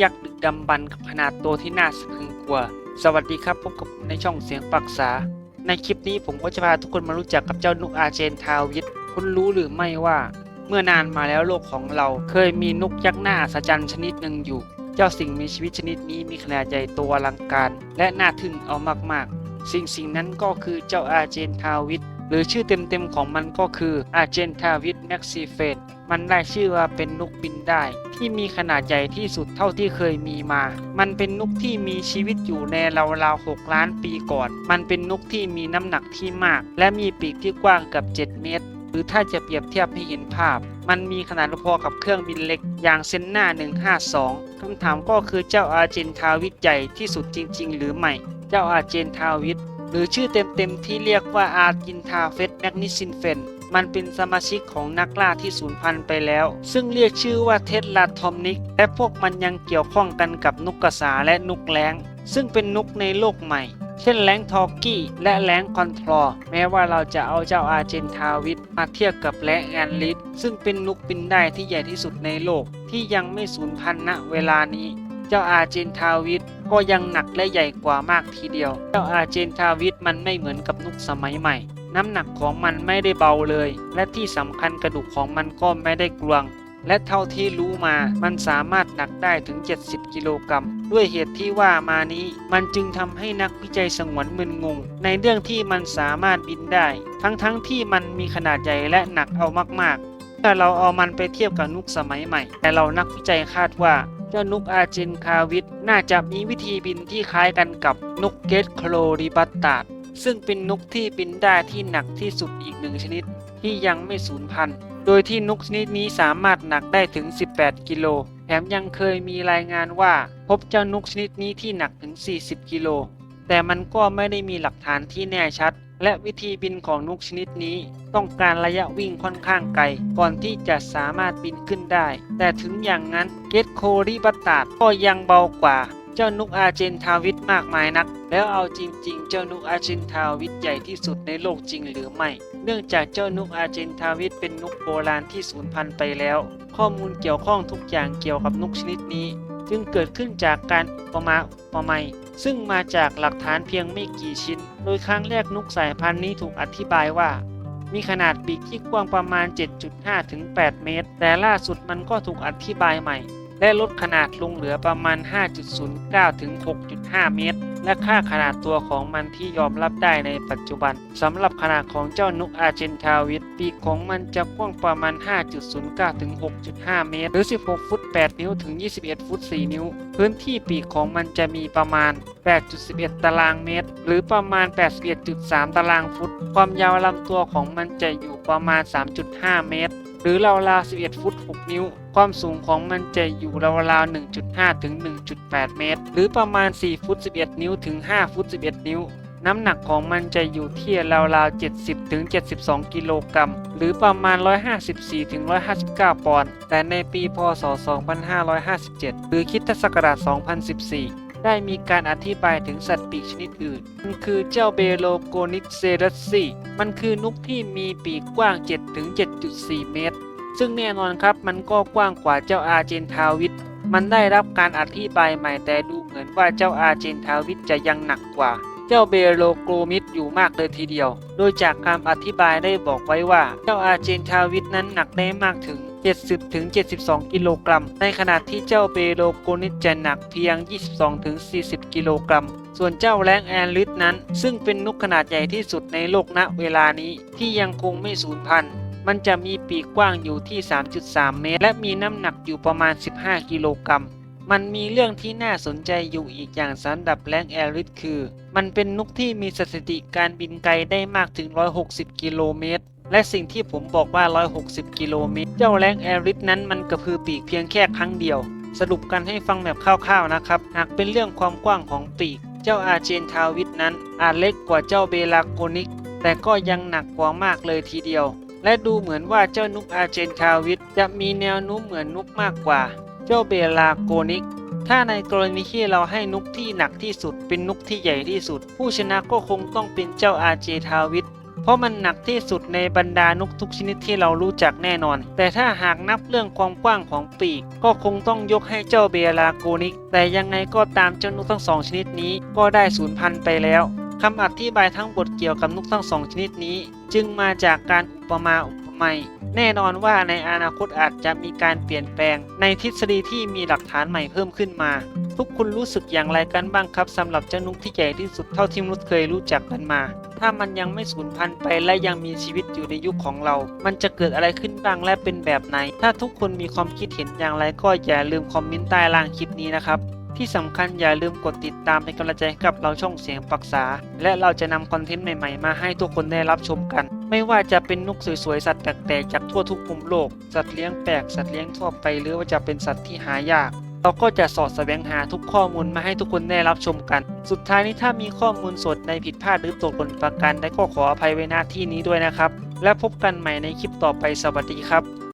ยักษ์ดึกดำบรรพ์กับขนาดตัวที่น่าสะพรึงกลัว สวัสดีครับพบกับผมในช่องเสียงปรักษา ในคลิปนี้ผมก็จะพาทุกคนมารู้จักกับเจ้านกอาเจนทาวิทคุณรู้หรือไม่ว่า เมื่อนานมาแล้วโลกของเราเคยมีนกยักษ์หน้าอัศจรรย์ชนิดหนึ่งอยู่ เจ้าสิ่งมีชีวิตชนิดนี้มีขนาดใหญ่โตอลังการ และน่าทึ่งเอามากๆ สิ่งสิ่งนั้นก็คือเจ้าอาเจนทาวิท หรือชื่อเต็มๆของมันก็คืออาเจนทาวิทแม็กซิเฟนมันได้ชื่อว่าเป็นนกบินได้ ที่มีขนาดใหญ่ที่สุดเท่าที่เคยมีมา มันเป็นนกที่มีชีวิตอยู่ในราวๆ 6 ล้านปีก่อน มันเป็นนกที่มีน้ำหนักที่มาก และมีปีกที่กว้างเกับ7 เมตร หรือถ้าจะเปรียบเทียบให้เห็นภาพ มันมีขนาดพอกับเครื่องบินเล็ก อย่างเซนนา152 คำถามก็คือเจ้าอาร์เจนทาวิทใหญ่ที่สุดจริง ๆ หรือไม่ เจ้าอาร์เจนทาวิท หรือชื่อเต็มๆที่เรียกว่าอาร์จินทาเฟสแมกนิซินเฟน มันเป็นสมาชิกของนักล่าที่สูญพันธุ์ไปแล้ว ซึ่งเรียกชื่อว่าเทสลาทอมนิก และพวกมันยังเกี่ยวข้องกันกับนกกระสาและนกแร้ง ซึ่งเป็นนกในโลกใหม่ เช่นแร้งทอร์กี้และแร้งคอนทรอแม้ว่าเราจะเอาเจ้าอาร์เจนทาวิทมาเทียบกับแร้งแอนลิสซึ่งเป็นนกบินได้ที่ใหญ่ที่สุดในโลก ที่ยังไม่สูญพันธุ์ณเวลานี้ เจ้าอาเจนทาวิทก็ยังหนักและใหญ่กว่ามากทีเดียว เจ้าอาเจนทาวิทมันไม่เหมือนกับนกสมัยใหม่ น้ำหนักของมันไม่ได้เบาเลย และที่สำคัญกระดูกของมันก็ไม่ได้กลวง และเท่าที่รู้มา มันสามารถหนักได้ถึง 70 กิโลกรัม ด้วยเหตุที่ว่ามานี้ มันจึงทำให้นักวิจัยสงวนมึนงง ในเรื่องที่มันสามารถบินได้ ทั้งๆทที่มันมีขนาดใหญ่และหนักเอามากๆ ถ้าเราเอามันไปเทียบกับนกสมัยใหม่ แต่เรานักวิจัยคาดว่า เจ้านกอาเจนคาวิทน่าจะมีวิธีบินที่คล้ายกันกับนกเกตโคลริบัตตาดซึ่งเป็นนกที่บินได้ที่หนักที่สุดอีกหนึ่งชนิด ที่ยังไม่สูญพันธุ์ โดยที่นกชนิดนี้สามารถหนักได้ถึง 18 กิโล แถมยังเคยมีรายงานว่า พบเจ้านกชนิดนี้ที่หนักถึง 40 กิโล แต่มันก็ไม่ได้มีหลักฐานที่แน่ชัด และวิธีบินของนกชนิดนี้ ต้องการระยะวิ่งค่อนข้างไกล ก่อนที่จะสามารถบินขึ้นได้ แต่ถึงอย่างนั้นเกตโคริบัตตาดก็ยังเบากว่า เจ้านกอาเจนทาวิทมากมายนัก แล้วเอาจริง ๆ เจ้านกอาเจนทาวิทใหญ่ที่สุดในโลกจริงหรือไม่ เนื่องจากเจ้านกอาเจนทาวิทเป็นนกโบราณที่สูญพันธุ์ไปแล้ว ข้อมูลเกี่ยวข้องทุกอย่างเกี่ยวกับนกชนิดนี้ จึงเกิดขึ้นจากการประมาประไมยซึ่งมาจากหลักฐานเพียงไม่กี่ชิ้น โดยครั้งแรกนกสายพันธุ์นี้ถูกอธิบายว่า มีขนาดปีกที่กว้างประมาณ 7.5 ถึง 8 เมตร แต่ล่าสุดมันก็ถูกอธิบายใหม่ และลดขนาดลงเหลือประมาณ 5.09 ถึง 6.5 เมตร และค่าขนาดตัวของมันที่ยอมรับได้ในปัจจุบันสำหรับขนาดของเจ้านกอาเจนทาวิทปีกของมันจะกว้างประมาณ 5.09 ถึง 6.5 เมตร หรือ 16 ฟุต 8 นิ้ว ถึง 21 ฟุต 4 นิ้ว พื้นที่ปีกของมันจะมีประมาณ 8.11 ตารางเมตร หรือประมาณ 81.3 ตารางฟุต ความยาวลำตัวของมันจะอยู่ประมาณ 3.5 เมตร รือราวๆ 11 ฟุต 6 นิ้ว ความสูงของมันจะอยู่ราวๆ 1.5 ถึง 1.8 เมตร หรือประมาณ 4 ฟุต 11 นิ้ว ถึง 5 ฟุต 11 นิ้ว น้ำหนักของมันจะอยู่ที่ราวๆ 70 ถึง 72 กิโลกรัม หรือประมาณ 154 ถึง 159 ปอนด์ แต่ในปี พศ 2557 หรือคิดศักราช 2014 ได้มีการอธิบายถึงสัตว์ปีกชนิดอื่น มันคือเจ้าเบโลโกนิเซรัสซี มันคือนกที่มีปีกกว้าง7ถึง7.4 เมตร ซึ่งแน่นอนครับมันก็กว้างกว่าเจ้าอาร์เจนทาวิทมันได้รับการอธิบายใหม่แต่ดูเหมือนว่าเจ้าอาร์เจนทาวิทจะยังหนักกว่า เจ้าเบโลโกมิดอยู่มากเลยทีเดียว โดยจากคำอธิบายได้บอกไว้ว่า เจ้าอาร์เจนทาวิทนั้นหนักได้มากถึง 70ถึง72 กิโลกรัม ในขณะที่เจ้าเบโลโกนิจะหนักเพียง 22ถึง40 กิโลกรัม ส่วนเจ้าแรงแอนลิสนั้น ซึ่งเป็นนกขนาดใหญ่ที่สุดในโลกณเวลานี้ที่ยังคงไม่สูญพันธุ์มันจะมีปีกกว้างอยู่ที่ 3.3 เมตร และมีน้ำหนักอยู่ประมาณ 15 กิโลกรัม มันมีเรื่องที่น่าสนใจอยู่อีกอย่างสำหรับแรงแอริสคือ มันเป็นนกที่มีสถิติการบินไกลได้มากถึง 160 กิโลเมตร และสิ่งที่ผมบอกว่า 160 กิโลเมตร เจ้าแรงแอริสนั้นมันกระพือปีกเพียงแค่ครั้งเดียว สรุปกันให้ฟังแบบคร่าวๆนะครับ หากเป็นเรื่องความกว้างของปีก เจ้าอาเจนทาวิทนั้น อาจเล็กกว่าเจ้าเบลาโกนิก แต่ก็ยังหนักกว่ามากเลยทีเดียว และดูเหมือนว่าเจ้านุกอาเจนทาวิทจะมีแนวโน้มเหมือนนุกมากกว่า เจ้าเบลาโกนิกถ้าในกรณีที่เราให้นุกที่หนักที่สุดเป็นนุกที่ใหญ่ที่สุด ผู้ชนะก็คงต้องเป็นเจ้าอาเจทาวิท เพราะมันหนักที่สุดในบรรดานกทุกชนิดที่เรารู้จักแน่นอน แต่ถ้าหากนับเรื่องความกว้างของปีก ก็คงต้องยกให้เจ้าเบลาโกนิก แต่ยังไงก็ตามเจ้านกทั้งสองชนิดนี้ก็ได้สูญพันธุ์ไปแล้วคำอธิบายทั้งหมดเกี่ยวกับนกทั้งสองชนิดนี้ จึงมาจากการอุปมาอุปไมยแน่นอนว่าในอนาคตอาจจะมีการเปลี่ยนแปลง ในทฤษฎีที่มีหลักฐานใหม่เพิ่มขึ้นมา ทุกคุณรู้สึกอย่างไรกันบ้างครับสำหรับเจ้านกที่ใหญ่ที่สุดเท่าที่มนุษย์เคยรู้จักกันมา ถ้ามันยังไม่สูญพันธุ์ไปและยังมีชีวิตอยู่ในยุคของเรา มันจะเกิดอะไรขึ้นบ้างและเป็นแบบไหน ถ้าทุกคนมีความคิดเห็นอย่างไรก็อย่าลืมคอมเมนต์ใต้ล่างคลิปนี้นะครับ ที่สำคัญอย่าลืมกดติดตามเป็นกำลังใจให้กับเราช่องเสียงปรักษา และเราจะนำคอนเทนต์ใหม่ๆ มาให้ทุกคนได้รับชมกัน ไม่ว่าจะเป็นนกสวยๆ สัตว์แปลกๆจากทั่วทุกมุมโลก สัตว์เลี้ยงแปลก สัตว์เลี้ยงทั่วไป หรือว่าจะเป็นสัตว์ที่หายาก เราก็จะสอดแสวงหาทุกข้อมูลมาให้ทุกคนได้รับชมกัน สุดท้ายนี้ถ้ามีข้อมูลสดในผิดพลาดหรือตกหล่นประการใดก็ขออภัยไว้หน้าที่นี้ด้วยนะครับ และพบกันใหม่ในคลิปต่อไปสวัสดีครับ